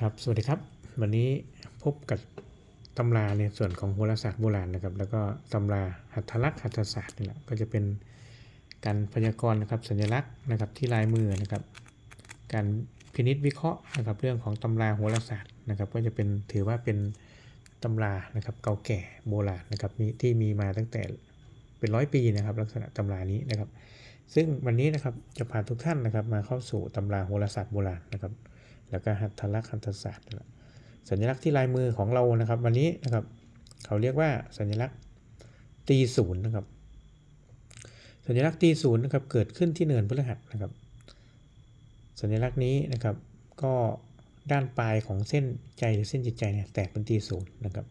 ครับ สวัสดีครับ วันนี้พบกับตำราในส่วนของโหราศาสตร์โบราณนะครับ แล้วก็ตำราหัตถลักษณ์หัตถศาสตร์นี่แหละก็จะเป็นการพยากรณ์นะครับ สัญลักษณ์นะครับที่ลายมือนะครับ การพินิษวิเคราะห์นะครับเรื่องของตำราโหราศาสตร์นะครับ ก็จะเป็นถือว่าเป็นตำรานะครับเก่าแก่โบราณนะครับมีที่มีมาตั้งแต่เป็นร้อยปีนะครับ ลักษณะตำรานี้นะครับ ซึ่งวันนี้นะครับจะพาทุกท่านนะครับมาเข้าสู่ตำราโหราศาสตร์โบราณนะครับ แล้วก็หัตถลักษณ์หัตถศาสตร์สัญลักษณ์ที่ลายมือของเรานะครับ วันนี้นะครับ เขาเรียกว่าสัญลักษณ์ตีศูนย์นะครับ สัญลักษณ์ตีศูนย์นะครับเกิดขึ้นที่เนินพฤหัสนะครับ สัญลักษณ์นี้นะครับ ก็ด้านปลายของเส้นใจหรือเส้นจิตใจเนี่ยแตกเป็นตีศูนย์นะครับ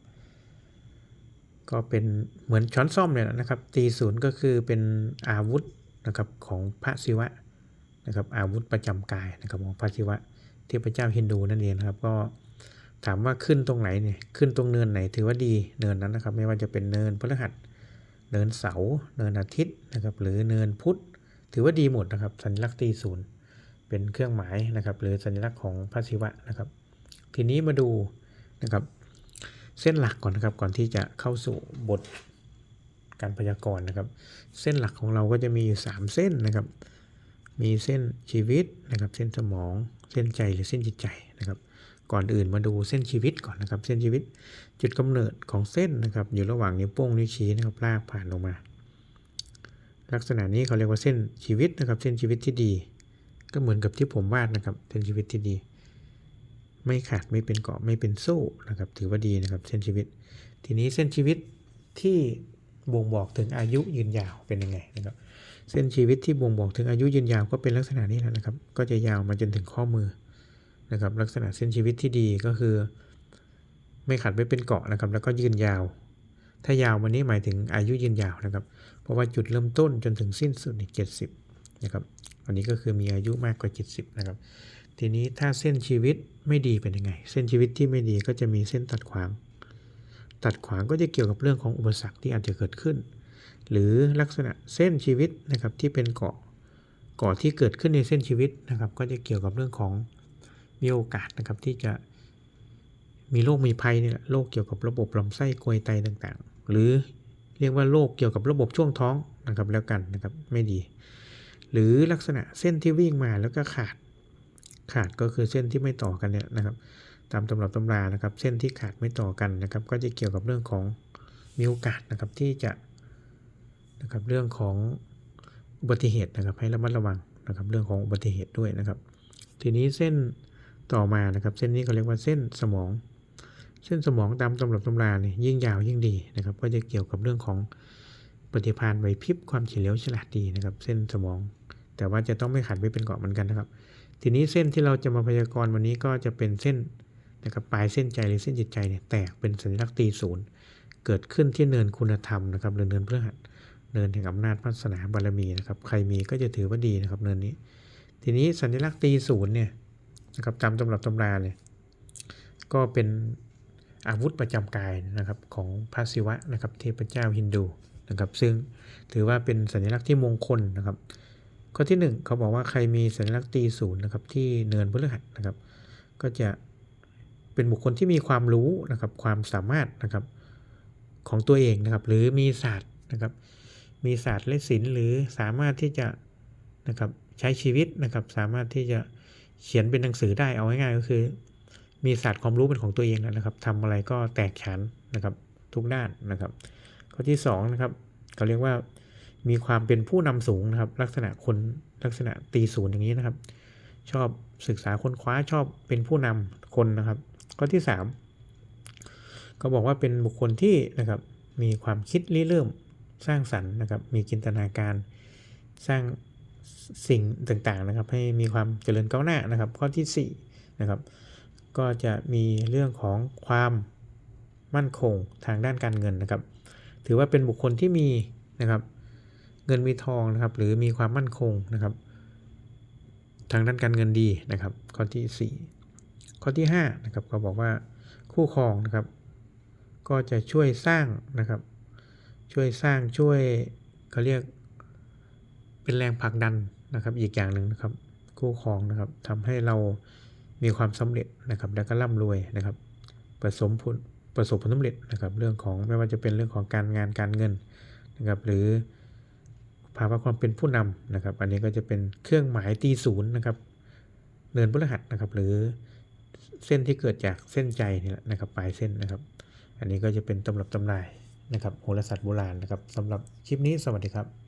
ก็เป็นเหมือนช้อนซ่อมเนี่ยนะครับ ตีศูนย์ก็คือเป็นอาวุธนะครับของพระศิวะนะครับอาวุธประจำกายนะครับของพระศิวะ เทพเจ้าฮินดูนั่นเองครับ ก็ถามว่าขึ้นตรงไหนเนี่ยขึ้นตรงเนินไหนถือว่าดีเนินนั้นนะครับ ไม่ว่าจะเป็นเนินพฤหัสเนินเสาร์เนินอาทิตย์นะครับหรือเนินพุธถือว่าดีหมดนะครับ สัญลักษณ์ตีศูนย์เป็นเครื่องหมายนะครับ หรือสัญลักษณ์ของพระศิวะนะครับ ทีนี้มาดูนะครับเส้นหลักก่อนนะครับก่อนที่จะเข้าสู่บทการพยากรณ์นะครับ เส้นหลักของเราก็จะมีอยู่ 3 เส้นนะครับ มีเส้นชีวิตนะครับ เส้นสมอง เส้นใจหรือเส้นจิตใจนะครับ ก่อนอื่นมาดูเส้นชีวิตก่อนนะครับ เส้นชีวิตจุดกำเนิดของเส้นนะครับ อยู่ระหว่างนิ้วโป้งนิ้วชี้นะครับลากผ่านลงมา ลักษณะนี้เขาเรียกว่าเส้นชีวิตนะครับ เส้นชีวิตที่ดี ก็เหมือนกับที่ผมวาดนะครับ เส้นชีวิตที่ดี ไม่ขาดไม่เป็นเกาะไม่เป็นโซ่นะครับ ถือว่าดีนะครับ เส้นชีวิต ทีนี้เส้นชีวิตที่บ่งบอกถึงอายุยืนยาวเป็นยังไงนะครับ เส้นชีวิตที่บ่งบอกถึงอายุยืนยาวก็เป็นลักษณะนี้แหละนะครับ ก็จะยาวมาจนถึงข้อมือนะครับ ลักษณะเส้นชีวิตที่ดีก็คือ ไม่ขัดไม่เป็นเกาะนะครับ แล้วก็ยืนยาว ถ้ายาววันนี้หมายถึงอายุยืนยาวนะครับ เพราะว่าจุดเริ่มต้นจนถึงสิ้นสุดนี่เจ็ดสิบนะครับอันนี้ก็คือมีอายุมากกว่า 70 นะครับ ทีนี้ถ้าเส้นชีวิตไม่ดีเป็นยังไง เส้นชีวิตที่ไม่ดีก็จะมีเส้นตัดขวาง ตัดขวางก็จะเกี่ยวกับเรื่องของอุปสรรคที่อาจจะเกิดขึ้น หรือลักษณะเส้นชีวิตนะครับที่เป็นเกาะเกาะที่เกิดขึ้นในเส้นชีวิตนะครับ ก็จะเกี่ยวกับเรื่องของมีโอกาสนะครับที่จะมีโรคมีภัยเนี่ยโรคเกี่ยวกับระบบลำไส้กลวยไตต่างๆ หรือเรียกว่าโรคเกี่ยวกับระบบช่วงท้องนะครับแล้วกันนะครับไม่ดี หรือลักษณะเส้นที่วิ่งมาแล้วก็ขาดขาดก็คือเส้นที่ไม่ต่อกันเนี่ยนะครับ ตามตำรับตำรานะครับ เส้นที่ขาดไม่ต่อกันนะครับ ก็จะเกี่ยวกับเรื่องของมีโอกาสนะครับที่จะ นะครับเรื่องของอุบัติเหตุนะครับให้ระมัดระวังนะครับเรื่องของอุบัติเหตุด้วยนะครับ ทีนี้เส้นต่อมานะครับเส้นนี้เขาเรียกว่าเส้นสมอง เส้นสมองตามตำรับตำราเนี่ยยิ่งยาวยิ่งดีนะครับก็จะเกี่ยวกับเรื่องของปฏิภาณไหวพริบความเฉลียวฉลาดดีนะครับเส้นสมอง แต่ว่าจะต้องไม่ขัดไม่เป็นเกาะเหมือนกันนะครับ ทีนี้เส้นที่เราจะมาพยากรณ์วันนี้ก็จะเป็นเส้นนะครับปลายเส้นใจหรือเส้นจิตใจเนี่ยแตกเป็นสัญลักษณ์ตีศูนย์ เกิดขึ้นที่เนินคุณธรรมนะครับหรือเนินพฤหัสเนินแห่งอำนาจพัฒนาบารมีนะครับ ใครมีก็จะถือว่าดีนะครับเนินนี้ ทีนี้สัญลักษณ์ตีศูนย์เนี่ยนะครับตามตำรับตำราเนี่ยก็เป็นอาวุธประจำกายนะครับของพระศิวะนะครับเทพเจ้าฮินดูนะครับ ซึ่งถือว่าเป็นสัญลักษณ์ที่มงคลนะครับ ข้อที่ 1 เขาบอกว่าใครมีสัญลักษณ์ตีศูนย์นะครับที่เนินพฤหัสนะครับ ก็จะเป็นบุคคลที่มีความรู้นะครับ ความสามารถนะครับ ของตัวเองนะครับ หรือมีศาสตร์นะครับ มีศาสตร์และศิลป์หรือสามารถที่จะนะครับใช้ชีวิตนะครับ สามารถที่จะเขียนเป็นหนังสือได้เอาง่ายๆก็คือ มีศาสตร์ความรู้เป็นของตัวเองนะครับทำอะไรก็แตกฉานนะครับ ทุกด้านนะครับ ข้อที่2นะครับเขาเรียกว่ามีความเป็นผู้นำสูงนะครับ ลักษณะคนลักษณะตีศูนย์อย่างนี้นะครับ ชอบศึกษาค้นคว้าชอบเป็นผู้นำคนนะครับ ข้อที่ 3 ก็บอกว่าเป็นบุคคลที่นะครับมีความคิดริเริ่มสร้างสรรค์นะครับ มีจินตนาการสร้างสิ่งต่างๆนะครับ ให้มีความเจริญก้าวหน้านะครับ ข้อที่4นะครับก็จะมีเรื่องของความมั่นคงทางด้านการเงินนะครับ ถือว่าเป็นบุคคลที่มีนะครับ เงินมีทองนะครับ หรือมีความมั่นคงนะครับ ทางด้านการเงินดีนะครับ ข้อที่ 4 ข้อที่5นะครับก็บอกว่าคู่ครองนะครับ ก็จะช่วยสร้างนะครับ ช่วยสร้างช่วยเขาเรียก เป็นแรงผลักดันนะครับ อีกอย่างหนึ่งนะครับ คู่ครองนะครับทำให้เรามีความสำเร็จนะครับ แล้วก็ร่ำรวยนะครับ ประสมผลประสบผลสำเร็จนะครับ เรื่องของไม่ว่าจะเป็นเรื่องของการงานการเงินนะครับ หรือภาวะความเป็นผู้นำนะครับ อันนี้ก็จะเป็นเครื่องหมายตีศูนย์นะครับเนินพฤหัสนะครับ หรือเส้นที่เกิดจากเส้นใจนี่แหละนะครับ ปลายเส้นนะครับ อันนี้ก็จะเป็นตำรับตำนายนะครับโหราศาสตร์โบราณนะครับสำหรับคลิปนี้สวัสดีครับ